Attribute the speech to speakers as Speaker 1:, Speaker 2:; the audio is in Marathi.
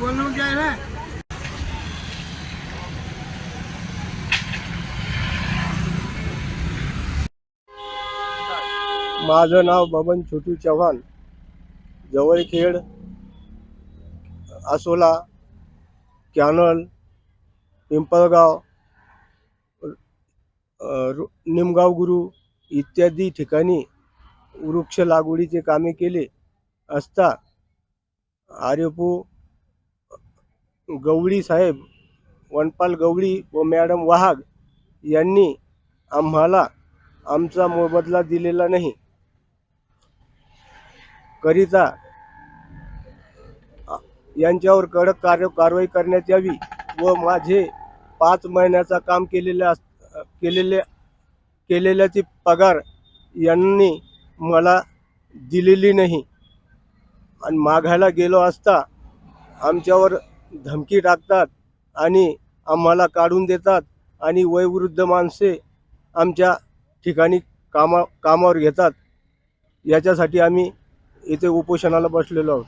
Speaker 1: बोलून काय ना
Speaker 2: माझं नाव बबन छोटू चव्हाण. जवळखेड आसोला कॅनल पिंपळगाव रु- निमगाव गुरु इत्यादी ठिकाणी वृक्ष लागवडीचे कामे केले. असता. आर्यपू गवळी साहेब वनपाल गवळी व मॅडम वाहाग यांनी आम्हाला आमचा मोबदला दिलेला नाही. करिता यांच्यावर कडक कार्य कारवाई करण्यात यावी व माझे पाच महिन्याचा काम केलेल्या अस- केलेल्या केलेल्याची पगार यांनी मला दिलेली नाही. आणि मागायला गेलो असता आमच्यावर धमकी टाकतात आणि आम्हाला काढून देतात आणि वयवृद्ध माणसे आमच्या ठिकाणी कामा कामावर घेतात. याच्यासाठी आम्ही इथे उपोषणाला बसलेलो आहोत.